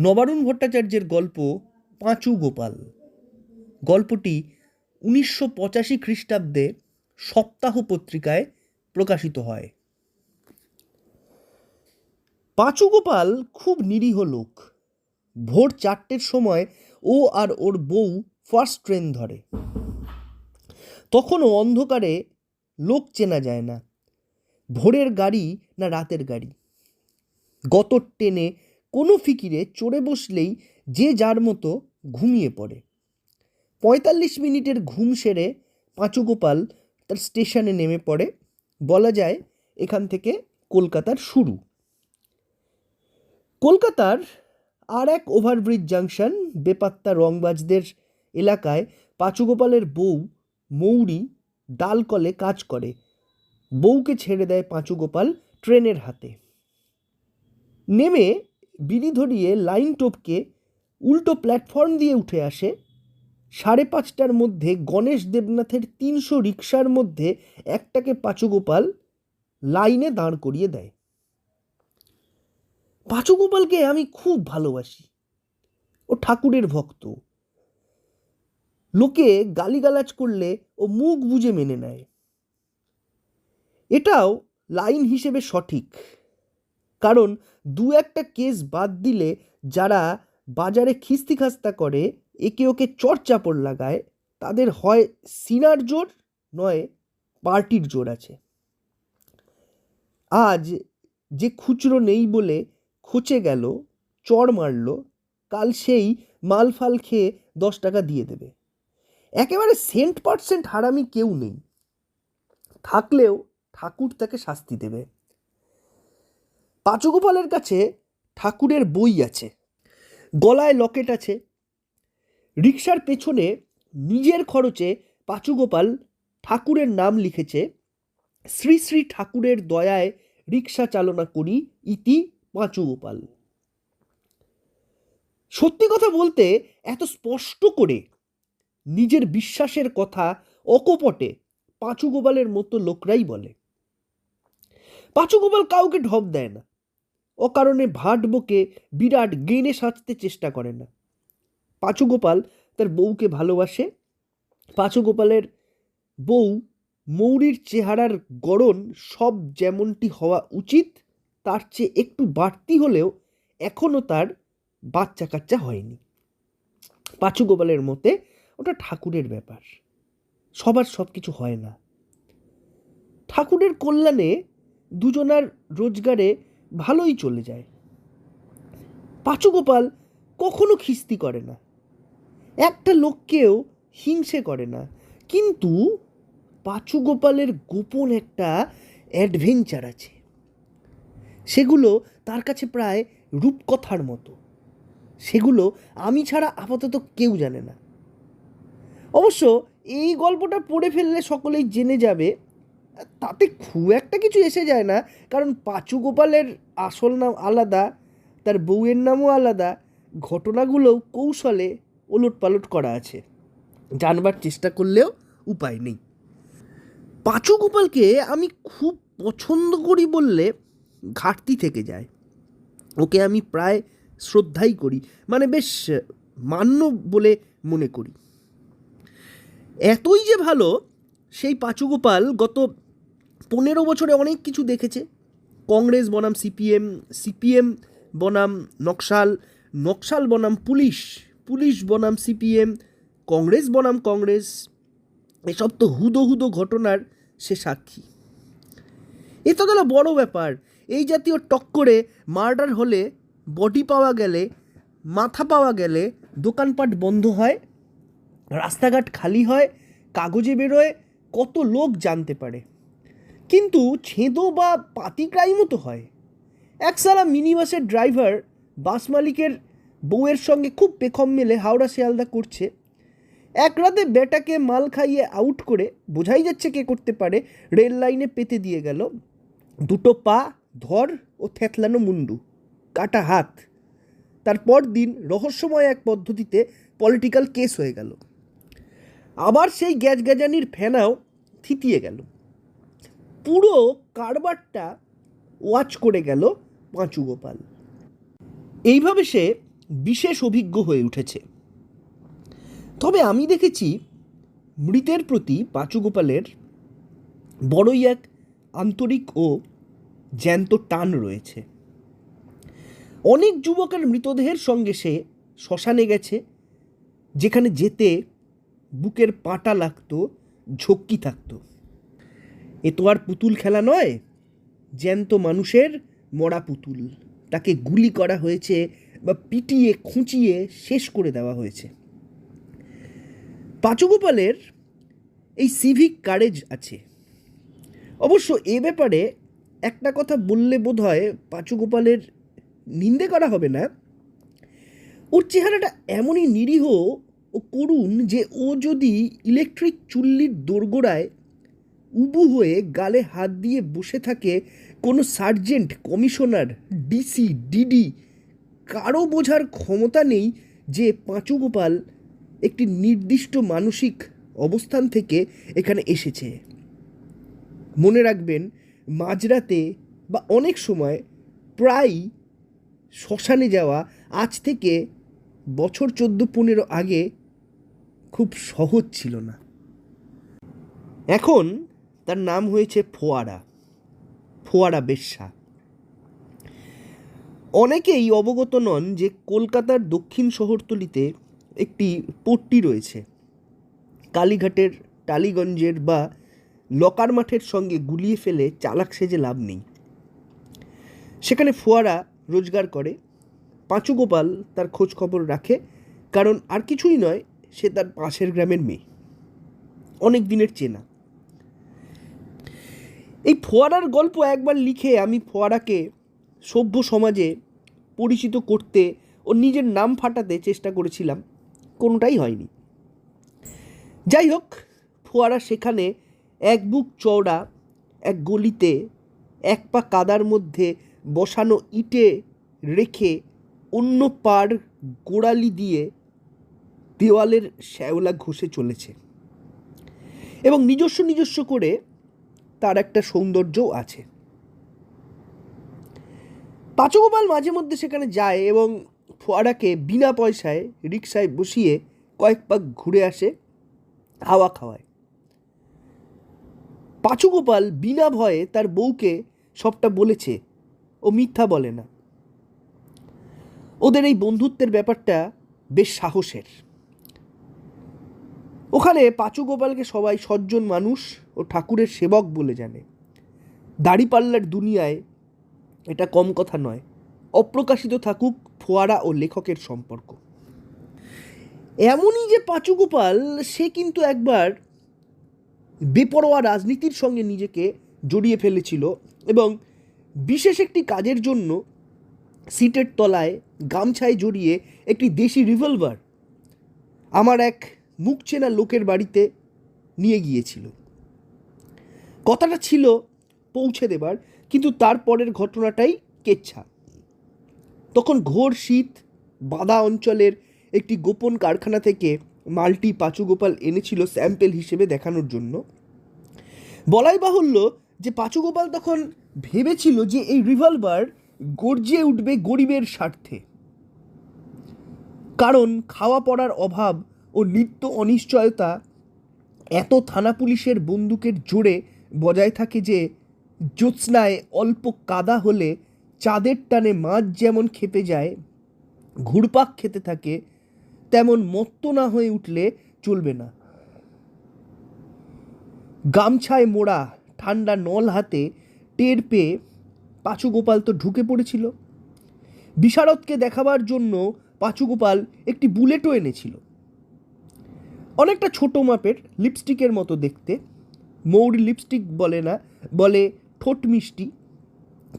নবারুণ ভট্টাচার্যের গল্প পাঁচু গোপাল। গল্পটি উনিশশো পঁচাশি খ্রিস্টাব্দে সপ্তাহ পত্রিকায় প্রকাশিত হয়। পাঁচু গোপাল খুব নিরীহ লোক। ভোর চারটের সময় ও আর ওর বউ ফার্স্ট ট্রেন ধরে। তখনও অন্ধকারে লোক চেনা যায় না। ভোরের গাড়ি না রাতের গাড়ি? গত ট্রেনে কোনো ফিকিরে চড়ে বসলেই যে যার মতো ঘুমিয়ে পড়ে। পঁয়তাল্লিশ মিনিটের ঘুম সেরে পাঁচুগোপাল তার স্টেশনে নেমে পড়ে। বলা যায় এখান থেকে কলকাতার শুরু। কলকাতার আর এক ওভারব্রিজ জাংশন বেপাত্তা রংবাজদের এলাকায় পাঁচুগোপালের বউ মৌরি ডালকলে কাজ করে। বউকে ছেড়ে দেয় পাঁচুগোপাল ট্রেনের হাতে। নেমে বিড়ি ধরিয়ে লাইন টপকে উল্টো প্ল্যাটফর্ম দিয়ে উঠে আসে। সাড়ে পাঁচটার মধ্যে গণেশ দেবনাথের তিনশো রিক্সার মধ্যে একটাকে পাঁচুগোপাল লাইনে দাঁড় করিয়ে দেয়। পাঁচুগোপালকে আমি খুব ভালোবাসি। ও ঠাকুরের ভক্ত। লোকে গালিগালাজ করলে ও মুখ বুজে মেনে নেয়। এটাও লাইন হিসেবে সঠিক। কারণ দু একটা কেস বাদ দিলে যারা বাজারে খিস্তি খাস্তা করে, একে ওকে চড়চাপড় লাগায়, তাদের হয় সিনার জোর, নয় পার্টির জোর আছে। আজ যে খুচরো নেই বলে খুঁচে গেল, চড় মারল, কাল সেই মাল ফাল খেয়ে দশ টাকা দিয়ে দেবে। একেবারে সেন্ট পার্সেন্ট হারামি কেউ নেই। থাকলেও ঠাকুর তাকে শাস্তি দেবে। পাঁচগোপালের কাছে ঠাকুরের বই আছে, গলায় লকেট আছে। রিক্সার পেছনে নিজের খরচে পাঁচুগোপাল ঠাকুরের নাম লিখেছে, শ্রী শ্রী ঠাকুরের দয়ায় রিক্সা চালনা করি ইতি পাঁচুগোপাল। সত্যি কথা বলতে এত স্পষ্ট করে নিজের বিশ্বাসের কথা অকপটে পাঁচুগোপালের মতো লোকরাই বলে। পাঁচুগোপাল কাউকে ঢপ দেয় না। অকারণে ভাট বকে বিরাট গেনে সাজতে চেষ্টা করে না। পাঁচুগোপাল তার বউকে ভালোবাসে। পাঁচুগোপালের বউ মৌরির চেহারার গড়ন সব যেমনটি হওয়া উচিত, তার চেয়ে একটু বাড়তি হলেও এখনও তার বাচ্চা কাচ্চা হয়নি পাঁচুগোপালের মতে ওটা ঠাকুরের ব্যাপার। সবার সব কিছু হয় না। ঠাকুরের কল্যাণে দুজনার রোজগারে ভালোই চলে যায়। পাঁচুগোপাল কখনো খিস্তি করে না। একটা লোককেও হিংসে করে না। কিন্তু পাঁচুগোপালের গোপন একটা অ্যাডভেঞ্চার আছে। সেগুলো তার কাছে প্রায় রূপকথার মতো। সেগুলো আমি ছাড়া আপাতত কেউ জানে না। অবশ্য এই গল্পটা পড়ে ফেললে সকলেই জেনে যাবে তাতে খুব একটা কিছু এসে যায় না। কারণ পাঁচু গোপালের আসল নাম আলাদা, তার বউয়ের নামও আলাদা, ঘটনাগুলোও কৌশলে ওলট পালট করা আছে। জানবার চেষ্টা করলেও উপায় নেই। পাঁচু গোপালকে আমি খুব পছন্দ করি বললে ঘাটতি থেকে যায়। ওকে আমি প্রায় শ্রদ্ধাই করি মানে বেশ মান্য বলে মনে করি। এতই যে ভালো, সেই পাঁচুগোপাল গত পনেরো বছরে অনেক কিছু দেখেছে। কংগ্রেস বনাম সিপিএম সিপিএম বনাম নকশাল নকশাল বনাম পুলিশ পুলিশ বনাম সিপিএম, কংগ্রেস বনাম কংগ্রেস, এসব তো হুদো হুদো ঘটনার সে সাক্ষী। এ তো গেল বড় ব্যাপার। এই জাতীয় টক্করে মার্ডার হলে বডি পাওয়া গেলে, মাথা পাওয়া গেলে দোকানপাট বন্ধ হয়, রাস্তাঘাট খালি হয়, কাগজে বেরোয়, কত লোক জানতে পারে। কিন্তু ছেঁদো বা পাতি ক্রাইমও তো হয়। একসালা মিনি বাসের ড্রাইভার, বাস মালিকের বউয়ের সঙ্গে খুব পেখম মেলে হাওড়া শিয়ালদা করছে। এক রাতে বেটাকে মাল খাইয়ে আউট করে বোঝাই যাচ্ছে কে করতে পারে, রেল লাইনে পেতে দিয়ে গেল। দুটো পা, ধর ও থেতলানো মুন্ডু, কাটা হাত। তারপর দিন রহস্যময় এক পদ্ধতিতে পলিটিক্যাল কেস হয়ে গেল। আবার সেই গ্যাজ গ্যাজানির ফেনাও থিতিয়ে গেল। পুরো কারবারটা ওয়াচ করে গেল পাঁচু গোপাল এইভাবে সে বিশেষ অভিজ্ঞ হয়ে উঠেছে। তবে আমি দেখেছি মৃতের প্রতি পাঁচু গোপালের বড়ই এক আন্তরিক ও জ্যান্ত টান রয়েছে। অনেক যুবকের মৃতদেহের সঙ্গে সে শ্মশানে গেছে, যেখানে যেতে বুকের পাটা লাগতো, ঝক্কি থাকতো। এ তো আর পুতুল খেলা নয়, জ্যান্ত মানুষের মরা পুতুল। তাকে গুলি করা হয়েছে বা পিটিয়ে, খুঁচিয়ে শেষ করে দেওয়া হয়েছে। পাঁচুগোপালের এই সিভিক কারেজ আছে। অবশ্য এ ব্যাপারে একটা কথা বললে বোধ হয় পাঁচুগোপালের নিন্দে করা হবে না। ওর চেহারাটা এমনই নিরীহ ও করুণ যে ও যদি ইলেকট্রিক চুল্লির দোরগোড়ায় উবু হয়ে গালে হাত দিয়ে বসে থাকে কোনো সার্জেন্ট, কমিশনার, ডিসি, ডিডি। কারও বোঝার ক্ষমতা নেই যে পাঁচুগোপাল একটি নির্দিষ্ট মানসিক অবস্থান থেকে এখানে এসেছে। মনে রাখবেন, মাঝরাতে বা অনেক সময় প্রায় শ্মশানে যাওয়া আজ থেকে বছর চোদ্দ পনেরো আগে খুব সহজ ছিল না। এখন তার নাম হয়েছে ফোয়ারা ফোয়ারা বেশ্যা। অনেকেই অবগত নন যে কলকাতার দক্ষিণ শহরতলিতে একটি পট্টি রয়েছে। কালীঘাটের টালিগঞ্জের বা লকার মাঠের সঙ্গে গুলিয়ে ফেলে চালাক সেজে লাভ নেই। সেখানে ফোয়ারা রোজগার করে পাঁচু গোপাল তার খোঁজ খবর রাখে, কারণ আর কিছুই নয়, সে তার পাশের গ্রামের মেয়ে। অনেক দিনের চেনা। এই ফোয়ারার গল্প একবার লিখে আমি ফোয়ারাকে সভ্য সমাজে পরিচিত করতে ও নিজের নাম ফাটাতে চেষ্টা করেছিলাম। কোনোটাই হয়নি। যাই হোক, ফোয়ারা সেখানে এক বুক চওড়া, এক গলিতে এক পা কাদার মধ্যে বসানো ইটে রেখে অন্য পার গোড়ালি দিয়ে দেওয়ালের শ্যাওলা ঘষে চলেছে। এবং নিজস্ব নিজস্ব করে তার একটা সৌন্দর্যও আছে। পাচগোপাল মাঝে মধ্যে সেখানে যায় এবং ফোয়ারাকে বিনা পয়সায় রিক্সায় বসিয়ে কয়েক পাক ঘুরে আসে, হাওয়া খাওয়ায়। পাচুগোপাল বিনা ভয়ে তার বউকে সবটা বলেছে ও মিথ্যা বলে না। ওদের এই বন্ধুত্বের ব্যাপারটা বেশ সাহসের। ওখানে পাঁচু গোপালকে সবাই সজ্জন মানুষ ও ঠাকুরের সেবক বলে জানে। দাড়িপাল্লার দুনিয়ায় এটা কম কথা নয়, অপ্রকাশিত থাকুক ফোয়ারা ও লেখকের সম্পর্ক। এমনই যে পাঁচু গোপাল সে কিন্তু একবার বেপরোয়া রাজনীতির সঙ্গে নিজেকে জড়িয়ে ফেলেছিল এবং বিশেষ একটি কাজের জন্য সিটের তলায় গামছায় জড়িয়ে একটি দেশি রিভলভার, আমার এক মুখ চেনা লোকের বাড়িতে নিয়ে গিয়েছিল। কথাটা ছিল পৌঁছে দেবার, কিন্তু তারপরের ঘটনাটাই কেচ্ছা। তখন ঘোর শীত বাদা অঞ্চলের একটি গোপন কারখানা থেকে মালটি পাঁচুগোপাল এনেছিল স্যাম্পেল হিসেবে দেখানোর জন্য। বলাই বাহুল্য যে পাঁচুগোপাল তখন ভেবেছিল যে এই রিভলভার গর্জে উঠবে গরিবের স্বার্থে। কারণ খাওয়া পড়ার অভাব ও নিত্য অনিশ্চয়তা এত থানা পুলিশের বন্দুকের জোরে বজায় থাকে যে জ্যোৎস্নায় অল্প কাদা হলে চাঁদের টানে মাছ যেমন খেপে যায়, ঘুরপাক খেতে থাকে, তেমন মত্ত না হয়ে উঠলে চলবে না। গামছায় মোড়া ঠান্ডা নল হাতে টের পেয়ে পাঁচু গোপাল তো ঢুকে পড়েছিল। বিশারদকে দেখাবার জন্য পাঁচু গোপাল একটি বুলেটও এনেছিল। অনেকটা ছোট মাপের লিপস্টিকের মতো দেখতে। মৌরি লিপস্টিক বলে না, বলে ঠোঁট মিষ্টি।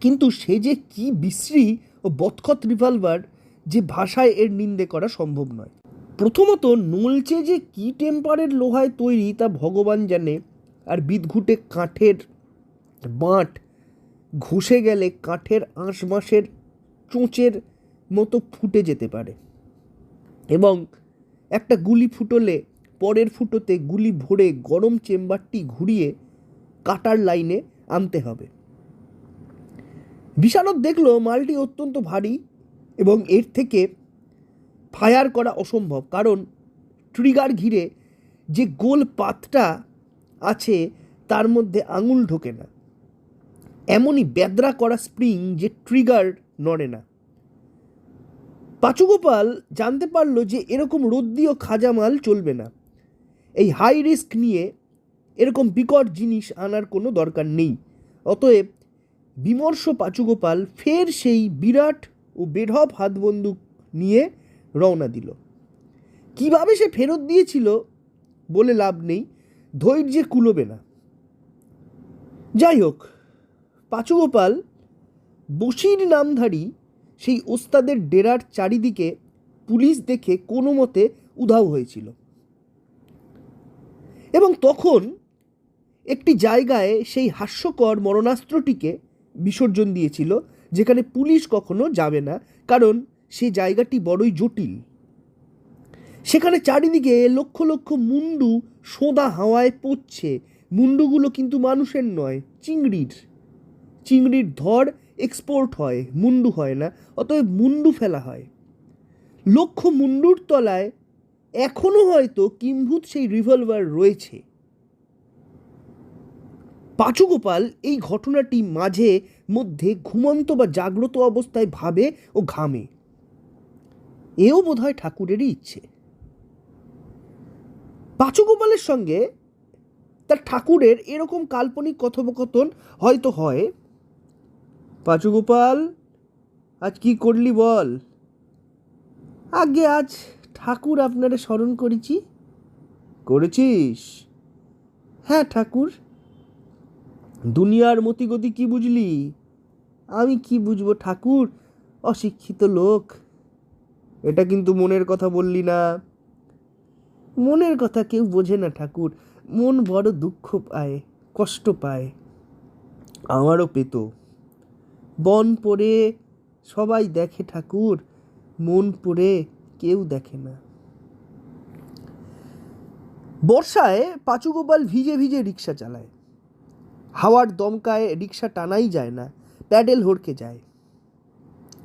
কিন্তু সে যে কি বিশ্রী ও বৎখত রিভলভার যে ভাষায় এর নিন্দে করা সম্ভব নয়। প্রথমত, নলচে যে কি টেম্পারের লোহায় তৈরি তা ভগবান জানে। আর বিদঘুটে কাঠের বাঁট ঘষে গেলে কাঠের আঁশমাসের চোঁচের মতো ফুটে যেতে পারে। এবং একটা গুলি ফুটলে পরের ফুটোতে গুলি ভরে গরম চেম্বারটি ঘুরিয়ে কাটার লাইনে আনতে হবে। বিশারদ দেখল মালটি অত্যন্ত ভারী এবং এর থেকে ফায়ার করা অসম্ভব, কারণ ট্রিগার ঘিরে যে গোল পাতটা আছে তার মধ্যে আঙুল ঢোকে না। এমনই বেদরা করা স্প্রিং যে ট্রিগার নড়ে না। পাচুগোপাল জানতে পারল যে এরকম রোদ্দীয় খাজা মাল চলবে না। এই হাই রিস্ক নিয়ে এরকম বিকট জিনিস আনার কোনো দরকার নেই। অতএব বিমর্ষ পাচুগোপাল ফের সেই বিরাট ও বেঢপ হাত বন্দুক নিয়ে রওনা দিল। কীভাবে সে ফেরত দিয়েছিল বলে লাভ নেই, ধৈর্যে কুলোবে না। যাই হোক, পাচুগোপাল বসির নামধারী সেই ওস্তাদের ডেরার চারিদিকে পুলিশ দেখে কোনো মতে উধাও হয়েছিল। এবং তখন একটি জায়গায় সেই হাস্যকর মরণাস্ত্রটিকে বিসর্জন দিয়েছিল, যেখানে পুলিশ কখনো যাবে না, কারণ সেই জায়গাটি বড়ই জটিল। সেখানে চারিদিকে লক্ষ লক্ষ মুন্ডু সোঁদা হাওয়ায় পড়ছে। মুন্ডুগুলো কিন্তু মানুষের নয়, চিংড়ির। চিংড়ির ধর এক্সপোর্ট হয়, মুন্ডু হয় না, অতএব মুন্ডু ফেলা হয়। লক্ষ মুন্ডুর তলায় এখনও হয়তো কিম্ভূত সেই রিভলভার রয়েছে। পাচুগোপাল এই ঘটনাটি মাঝে মধ্যে ঘুমন্ত বা জাগ্রত অবস্থায় ভাবে ও ঘামে। এও বোধহয় ঠাকুরেরই ইচ্ছে। পাচুগোপালের সঙ্গে তার ঠাকুরের এরকম কাল্পনিক কথোপকথন হয়তো হয়, পাচুগোপাল, আজ কি করলি বল? আগে আজ ঠাকুর আপনারে স্মরণ করেছি। করেছিস? হ্যাঁ ঠাকুর। দুনিয়ার মতিগতি কি বুঝলি? আমি কি বুঝব ঠাকুর? অশিক্ষিত লোক। এটা কিন্তু মনের কথা বললি না। মনের কথা কেউ বোঝে না ঠাকুর। মন বড় দুঃখ পায় কষ্ট পায়। আমারও পেত। বন পড়ে সবাই দেখে ঠাকুর। মন পড়ে কেউ দেখে না। বর্ষায় পাচুগোপাল ভিজে ভিজে রিক্সা চালায়। হাওয়ার দমকায় রিক্সা টানাই যায় না, প্যাডেল হড়কে যায়।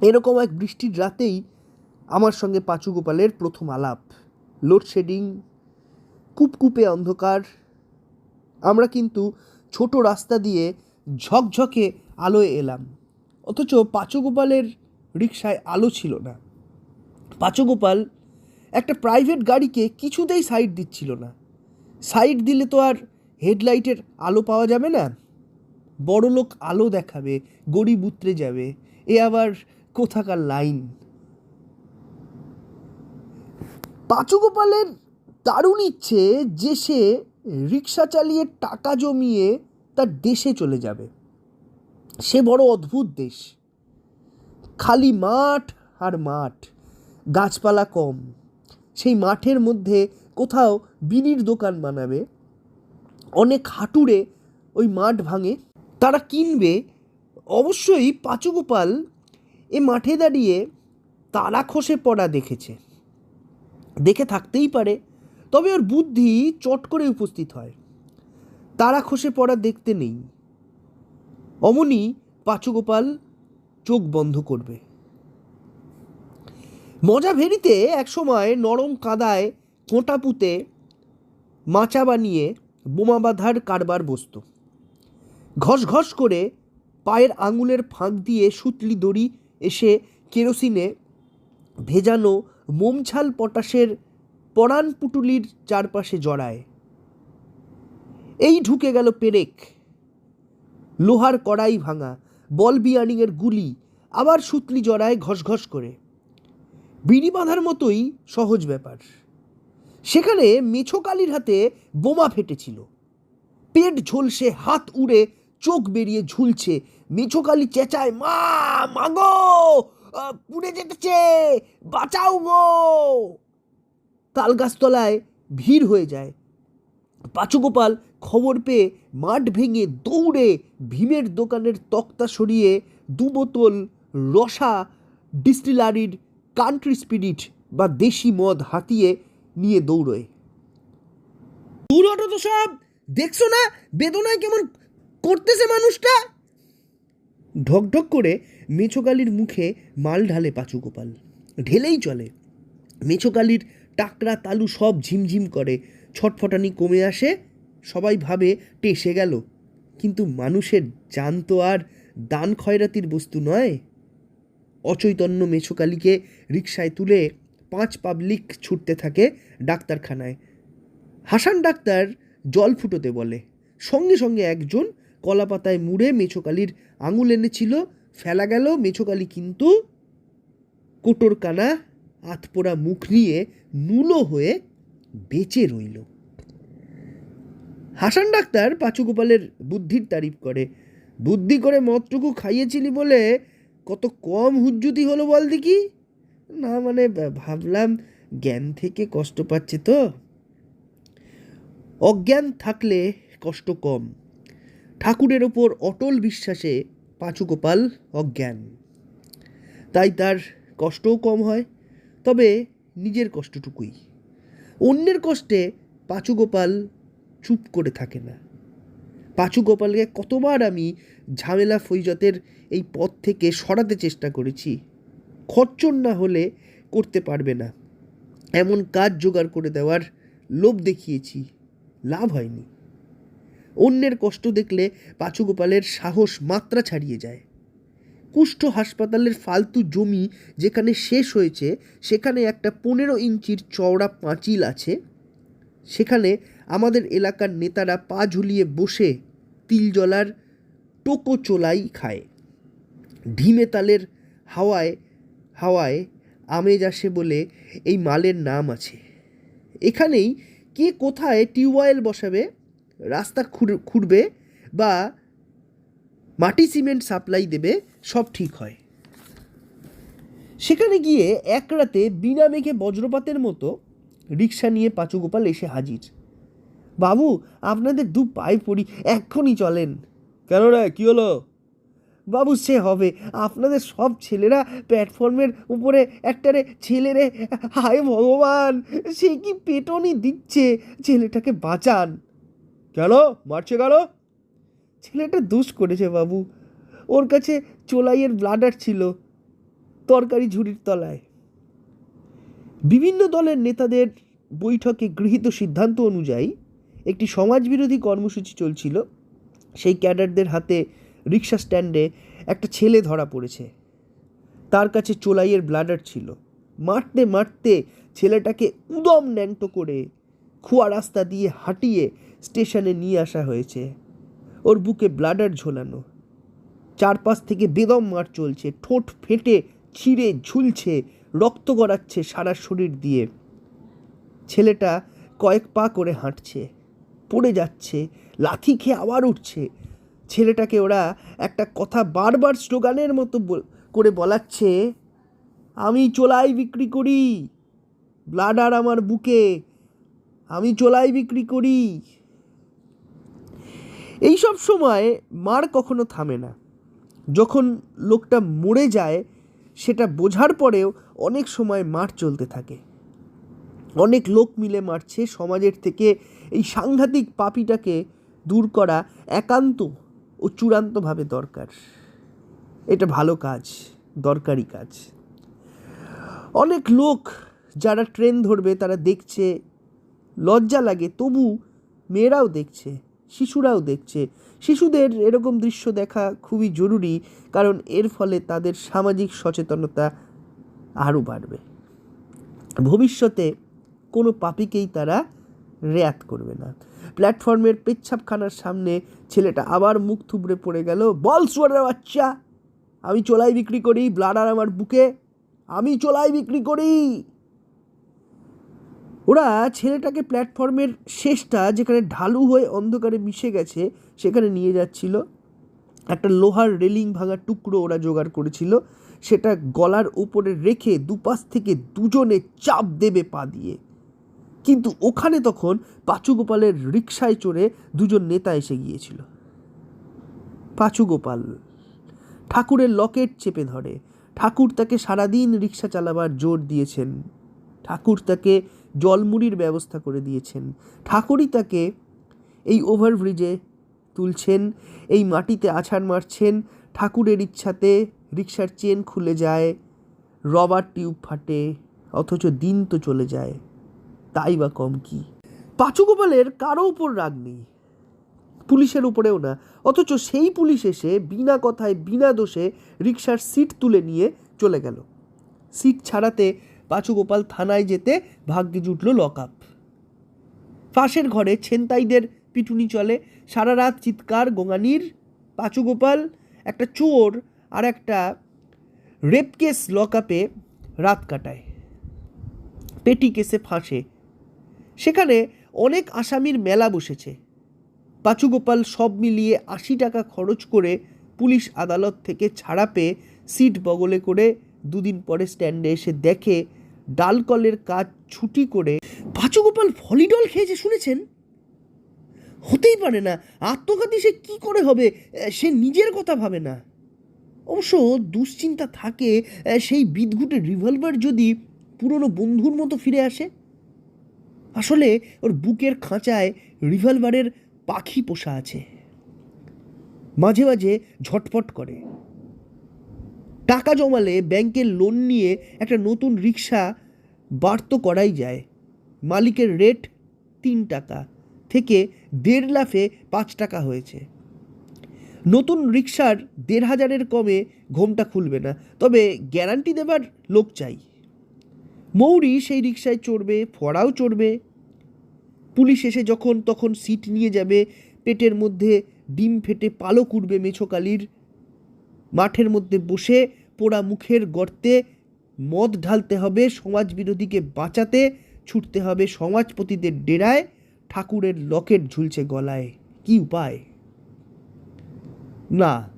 এরকম এক বৃষ্টির রাতেই আমার সঙ্গে পাচুগোপালের প্রথম আলাপ। লোডশেডিং, কুপকুপে অন্ধকার। আমরা কিন্তু ছোট রাস্তা দিয়ে ঝকঝকে আলোয় এলাম। অথচ পাচুগোপালের রিক্সায় আলো ছিল না। পাচুগোপাল একটা প্রাইভেট গাড়িকে কিছুতেই সাইড দিচ্ছিল না। সাইড দিলে তো আর হেডলাইটের আলো পাওয়া যাবে না। বড় লোক আলো দেখাবে গড়ি বুতরে যাবে, এ আবার কোথাকার লাইন পাচুগোপালের দারুণ ইচ্ছে যে সে রিক্সা চালিয়ে টাকা জমিয়ে তার দেশে চলে যাবে। সে বড় অদ্ভুত দেশ। খালি মাঠ আর মাঠ। গাছপালা কম। সেই মাঠের মধ্যে কোথাও বিনির দোকান বানাবে। অনেক হাঁটুরে ওই মাঠ ভাঙে। তারা কিনবে। অবশ্যই পাচুগোপাল এ মাঠে দাঁড়িয়ে তারা খসে পড়া দেখেছে। দেখে থাকতেই পারে। তবে ওর বুদ্ধি চট করে উপস্থিত হয়। তারা খসে পড়া দেখতে নেই। অমনি পাচুগোপাল চোখ বন্ধ করবে। মজা ভেরিতে একসময় নরম কাদায় কোঁটা পুঁতে মাচা বানিয়ে বোমা বাঁধার কারবার বসত। ঘস ঘস করে পায়ের আঙুলের ফাঁক দিয়ে সুতলি দড়ি এসে কেরোসিনে ভেজানো মোমছাল পটাশের পরাণ পুটুলির চারপাশে জড়ায়। এই ঢুকে গেল পেরেক। লোহার কড়াই ভাঙা, বল বিয়ানিংয়ের গুলি, আবার সুতলি জড়ায় ঘসঘস করে। বিড়ি বাঁধার মতোই সহজ ব্যাপার। সেখানে মেছোকালির হাতে বোমা ফেটেছিল। পেট ঝলসে, হাত উড়ে, চোখ বেরিয়ে ঝুলছে। মেছোকালি চেঁচায়, মা মাগো পুড়ে যেতেছে, বাঁচাও গো। তালগাছতলায় ভিড় হয়ে যায়। পাচুগোপাল খবর পেয়ে মাঠ ভেঙে দৌড়ে ভীমের দোকানের তক্তা সরিয়ে দু বোতল রসা ডিস্টিলারির কান্ট্রি স্পিরিট বা দেশি মদ হাতিয়ে নিয়ে দৌড়োয়। দূর তো সব। দেখছ না? বেদনায় কেমন করতেছে মানুষটা? ঢকঢক করে মেছোকালির মুখে মাল ঢালে পাচু গোপাল। ঢেলেই চলে। মেছোকালির টাকরা তালু সব ঝিমঝিম করে। ছটফটানি কমে আসে। সবাই ভাবে টেসে গেল। কিন্তু মানুষের জান তো আর দান খয়রাতির বস্তু নয়। অচৈতন্য মেছোকালিকে রিক্সায় তুলে পাঁচ পাবলিক ছুটতে থাকে ডাক্তারখানায়। হাসান ডাক্তার জল ফুটোতে বলে, সঙ্গে সঙ্গে একজন কলাপাতায় মুড়ে মেছোকালির আঙুল এনেছিল, ফেলা গেল, মেছোকালি কিন্তু কোটর কানা আতপোড়া মুখ নিয়ে নুলো হয়ে বেঁচে রইল। হাসান ডাক্তার পাঁচু গোপালের বুদ্ধির তারিফ করে, বুদ্ধি করে মদটুকু খাইয়েছিলি বলে কত কম হুজ্জুতি হলো বল দেখি। না মানে ভাবলাম জ্ঞান থেকে কষ্ট পাচ্ছে তো। অজ্ঞান থাকলে কষ্ট কম। ঠাকুরের ওপর অটল বিশ্বাসে পাঁচু গোপাল অজ্ঞান। তাই তার কষ্টও কম হয়, তবে নিজের কষ্টটুকুই। অন্যের কষ্টে পাঁচু গোপাল চুপ করে থাকে না। পাঁচু গোপালকে কতবার আমি ঝামেলা ফৈজতের এই পথ থেকে সরাতে চেষ্টা করেছি। খচ্চর না হলে করতে পারবে না। এমন কাজ জোগাড় করে দেওয়ার লোভ দেখিয়েছি, লাভ হয়নি। অন্যের কষ্ট দেখলে পাঁচু গোপালের সাহস মাত্রা ছাড়িয়ে যায়। কুষ্ঠ হাসপাতালের ফালতু জমি যেখানে শেষ হয়েছে, সেখানে একটা পনেরো ইঞ্চির চওড়া পাঁচিল আছে। সেখানে আমাদের এলাকার নেতারা পা ঝুলিয়ে বসে তিল জলার টোকো চোলাই খায়। ঢিমে তালের হাওয়ায় হাওয়ায় আমেজ আসে বলে এই মালের নাম আছে। এখানেই কে কোথায় টিউবওয়েল বসাবে, রাস্তা খুঁড়- খুঁড়বে বা মাটি সিমেন্ট সাপ্লাই দেবে, সব ঠিক হয়। সেখানে গিয়ে এক রাতে বিনা মেঘে বজ্রপাতের মতো রিক্সা নিয়ে পাঁচু গোপাল এসে হাজির। বাবু, আপনাদের দু পায়ে পড়ি, এক্ষুনি চলেন। কেন রে কী হলো? বাবু সে হবে। আপনাদের সব ছেলেরা প্ল্যাটফর্মের উপরে একটা একটারে ছেলেরে হায় ভগবান সে কি পেটনি দিচ্ছে? ছেলেটাকে বাঁচান। কেন? মারছে কেন? ছেলেটা দোষ করেছে বাবু। ওর কাছে চোলাইয়ের ব্লাডার ছিল তরকারি ঝুড়ির তলায়। বিভিন্ন দলের নেতাদের বৈঠকে গৃহীত সিদ্ধান্ত অনুযায়ী একটি সমাজবিরোধী কর্মসূচি চলছিল। সেই ক্যাডারদের হাতে রিক্সা স্ট্যান্ডে একটা ছেলে ধরা পড়েছে। তার কাছে চোলাইয়ের ব্লাডার ছিল। মারতে মারতে ছেলেটাকে উদম ন্যাংটো করে খোয়া রাস্তা দিয়ে হাঁটিয়ে স্টেশনে নিয়ে আসা হয়েছে। ওর বুকে ব্লাডার ঝোলানো। চারপাশ থেকে বেদম মার চলছে। ঠোঁট ফেটে, ছিঁড়ে, ঝুলছে, রক্ত গড়াচ্ছে সারা শরীর দিয়ে। ছেলেটা কয়েক পা করে হাঁটছে। পড়ে যাচ্ছে, লাথি খেয়ে আবার উঠছে। ছেলেটাকে ওরা একটা কথা বারবার স্লোগানের মতো করে বলাচ্ছে, আমি চোলাই বিক্রি করি ব্লাডার আমার বুকে, আমি চোলাই বিক্রি করি। এই সব সময় মার কখনো থামে না। যখন লোকটা মরে যায়, সেটা বোঝার পরেও অনেক সময় মার চলতে থাকে। অনেক লোক মিলে মারছে সমাজের থেকে। এই সাংঘাতিক পাপিটাকে দূর করা একান্ত ও চূড়ান্তভাবে দরকার। এটা ভালো কাজ, দরকারি কাজ। অনেক লোক যারা ট্রেন ধরবে, তারা দেখছে, লজ্জা লাগে, তবু মেয়েরাও দেখছে, শিশুরাও দেখছে। শিশুদের এরকম দৃশ্য দেখা খুবই জরুরি, কারণ এর ফলে তাদের সামাজিক সচেতনতা আরও বাড়বে। ভবিষ্যতে কোনো পাপিকেই তারা রেয়াত করবে না। প্ল্যাটফর্মের পেচ্ছাপখানার সামনে ছেলেটা আবার মুখ থুবড়ে পড়ে গেল, বল সুয়ারের বাচ্চা, আমি চোলাই বিক্রি করি ব্লাডার আমার বুকে, আমি চোলাই বিক্রি করি। ওরা ছেলেটাকে প্ল্যাটফর্মের শেষটা যেখানে ঢালু হয়ে অন্ধকারে মিশে গেছে, সেখানে নিয়ে যাচ্ছিল। একটা লোহার রেলিং ভাঙা টুকরো ওরা জোগাড় করেছিল, সেটা গলার উপরে রেখে দুপাশ থেকে দুজনে চাপ দেবে পা দিয়ে। কিন্তু ওখানে তখন পাঁচু গোপালের রিক্সায় চড়ে দুজন নেতা এসে গিয়েছিল। পাঁচু গোপাল ঠাকুরের লকেট চেপে ধরে। ঠাকুর তাকে সারাদিন রিক্সা চালাবার জোর দিয়েছেন। ঠাকুর তাকে জলমুড়ির ব্যবস্থা করে দিয়েছেন। ঠাকুরই তাকে এই ওভারব্রিজে তুলছেন, এই মাটিতে আছাড় মারছেন। ঠাকুরের ইচ্ছাতে রিক্সার চেন খুলে যায়, রবার টিউব ফাটে, অথচ দিন তো চলে যায়। তাই বা কম কি? পাঁচু গোপালের কারও উপর রাগ নেই। পুলিশের উপরেও না। অথচ সেই পুলিশ এসে বিনা কথায়, বিনা দোষে রিক্সার সিট তুলে নিয়ে চলে গেল। সিট ছাড়াতে পাঁচু গোপাল থানায় যেতে ভাগ্যে জুটল লক আপ পাশের ঘরে ছেনতাইদের পিটুনি চলে। সারা রাত চিৎকার, গোঙানির পাঁচু গোপাল একটা চোর আর একটা রেপ কেস লক আপে রাত কাটায়। পেটি কেসে ফাঁসে। সেখানে অনেক আসামির মেলা বসেছে। পাঁচু গোপাল সব মিলিয়ে আশি টাকা খরচ করে পুলিশ আদালত থেকে ছাড়া পেয়ে সিট বগলে করে দুদিন পরে স্ট্যান্ডে এসে দেখে ডালকলের কাজ ছুটি করে পাঁচু গোপাল ভলিডল খেয়েছে, শুনেছেন? হতেই পারে না, আত্মঘাতী সে কী করে হবে, সে নিজের কথা ভাবে না। অবশ্য দুশ্চিন্তা থাকে, সেই বিদঘুটে রিভলভার যদি পুরনো বন্ধুর মতো ফিরে আসে। আসলে ওর বুকের খাঁচায় রিভলভারের পাখি পোষা আছে। মাঝে মাঝে ঝটপট করে। টাকা জমালে ব্যাংকের লোন নিয়ে একটা নতুন রিক্সা বার তো করাই যায়। মালিকের রেট তিন টাকা থেকে দেড় লাফে পাঁচ টাকা হয়েছে। নতুন রিক্সার দেড় হাজারের কমে ঘোমটা খুলবে না, তবে গ্যারান্টি দেবার লোক চাই। মৌরি সেই রিক্সায় চড়বে, ফড়াও চড়বে। পুলিশ এসে যখন তখন সিট নিয়ে যাবে, পেটের মধ্যে ডিম ফেটে পালো কুড়বে মেছোকালির মাঠের মধ্যে বসে পোড়া মুখের গর্তে মদ ঢালতে হবে, সমাজ বিরোধীকে বাঁচাতে ছুটতে হবে সমাজপতিদের ডেরায়, ঠাকুরের লকেট ঝুলছে গলায়। কি উপায়? না।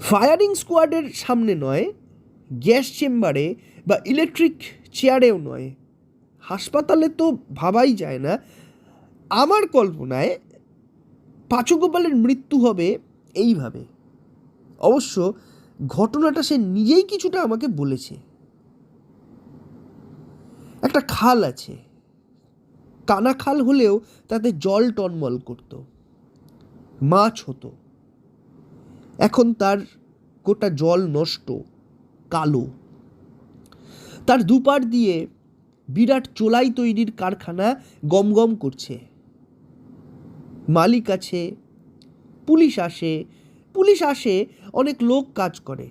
ফায়ারিং স্কোয়াডের সামনে নয়, গ্যাস চেম্বারে বা ইলেকট্রিক চেয়ারেও নয়। হাসপাতালে তো ভাবাই যায় না। আমার কল্পনায় পাঁচু গোপালের মৃত্যু হবে এইভাবে। অবশ্য ঘটনাটা সে নিজেই কিছুটা আমাকে বলেছে। একটা খাল আছে। কানা খাল হলেও তাতে জল টনমল করত। মাছ হতো। এখন তার গোটা জল নষ্ট, কালো। তার দুপার দিয়ে বিরাট চোলাই তৈরির কারখানা গমগম করছে। মালিক আছে, পুলিশ আসে পুলিশ আসে, অনেক লোক কাজ করে।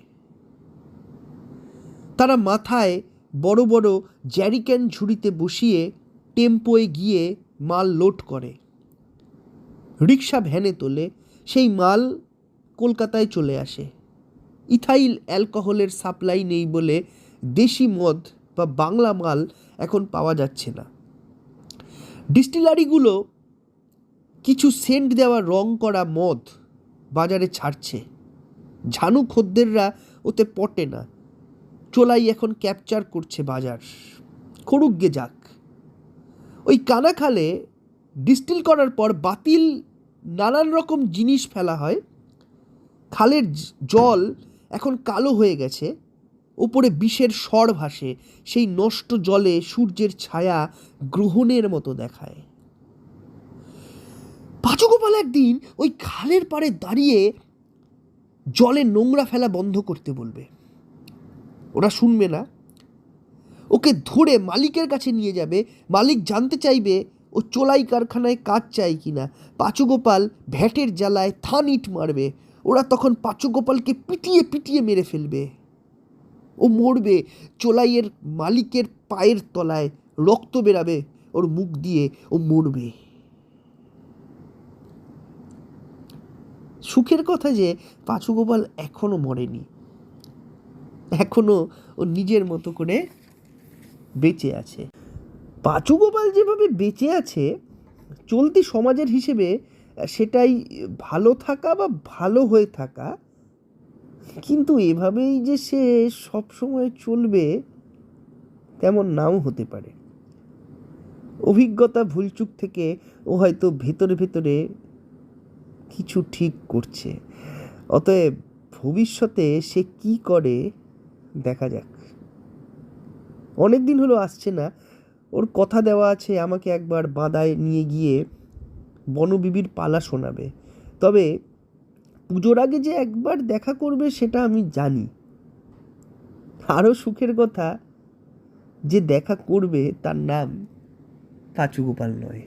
তারা মাথায় বড় বড় জ্যারিক্যান ঝুড়িতে বসিয়ে টেম্পোয় গিয়ে মাল লোড করে। রিক্সা ভ্যানে তোলে, সেই মাল কলকাতায় চলে আসে। ইথাইল অ্যালকোহলের সাপ্লাই নেই বলে দেশি মদ বা বাংলা মাল এখন পাওয়া যাচ্ছে না। ডিস্টিলারিগুলো কিছু সেন্ট দেওয়া রং করা মদ বাজারে ছাড়ছে। ঝানু খদ্দেররা ওতে পটে না। চোলাই এখন ক্যাপচার করছে বাজার। করুক গে যাক। ওই কানাখালে ডিস্টিল করার পর বাতিল নানান রকম জিনিস ফেলা হয়। খালের জল এখন কালো হয়ে গেছে। ওপরে বিষের স্বর ভাসে, সেই নষ্ট জলে সূর্যের ছায়া গ্রহণের মতো দেখায়। পাচগোপাল একদিন ওই খালের পাড়ে দাঁড়িয়ে জলে নোংরা ফেলা বন্ধ করতে বলবে। ওরা শুনবে না। ওকে ধরে মালিকের কাছে নিয়ে যাবে। মালিক জানতে চাইবে, ও চোলাই কারখানায় কাজ চাই কিনা। পাচুগোপাল ভ্যাটের জ্বালায় থান ইট মারবে। ওরা তখন পাচুগোপালকে পিটিয়ে পিটিয়ে মেরে ফেলবে। ও মরবে। চোলাইয়ের মালিকের পায়ের তলায় রক্ত বেরাবে, ওর মুখ দিয়ে ও মরবে। সুখের কথা যে পাচুগোপাল এখনও মরেনি। এখনও ও নিজের মতো করে বেঁচে আছে। পাঁচু গোপাল যেভাবে বেঁচে আছে, চলতি সমাজের হিসেবে সেটাই ভালো থাকা বা ভালো হয়ে থাকা কিন্তু এভাবেই যে সে সব সময় চলবে, তেমন নাও হতে পারে। অভিজ্ঞতা ভুলচুক থেকে ও হয়তো ভেতরে ভেতরে কিছু ঠিক করছে। অতএব ভবিষ্যতে সে কি করে, দেখা যাক। অনেক দিন হলো আসছে না। ওর কথা দেওয়া আছে, আমাকে একবার বাদায় নিয়ে গিয়ে বনবিবির পালা শোনাবে। তবে পুজোর আগে যে একবার দেখা করবে সেটা আমি জানি। আরও সুখের কথা, যে দেখা করবে তার নাম কাচুগোপাল নয়।